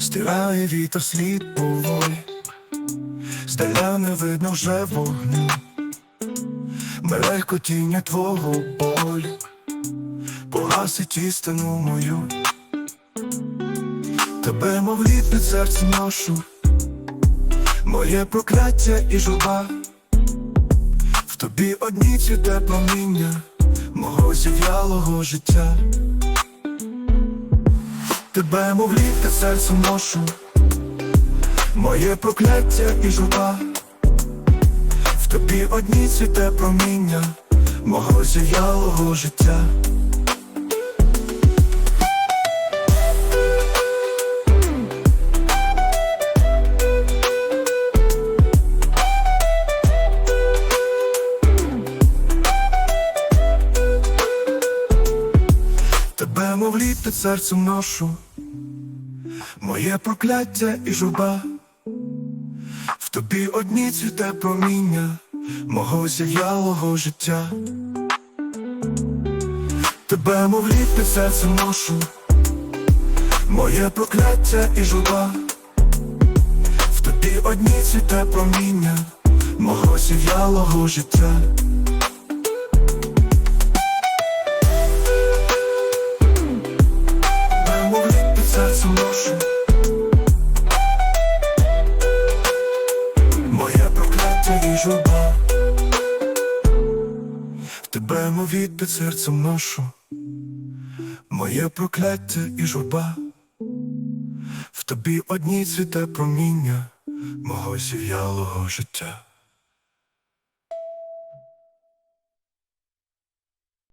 стирає вітер слід поволі, здаля не видно вже вогню, мерехкотіння твого болю, погасить істину мою, тебе, мов лід під серцем ношу, моє прокляття і журба, в тобі одні цвіте проміння мого зів'ялого життя. Тебе, мов літе серцем ношу, моє прокляття і журба, в тобі одні цвіте проміння мого зіялого життя. Тебе, мов під серцем ношу, моє прокляття і журба, в тобі одні цвіте проміння мого зіялого життя. Тебе, мов лід під серцем ношу, моє прокляття і журба, в тобі одні цвіте проміння мого зіялого життя. Тебе, від під серцем ношу Моє прокляття і журба. В тобі одній цвіте проміння Мого сів'ялого життя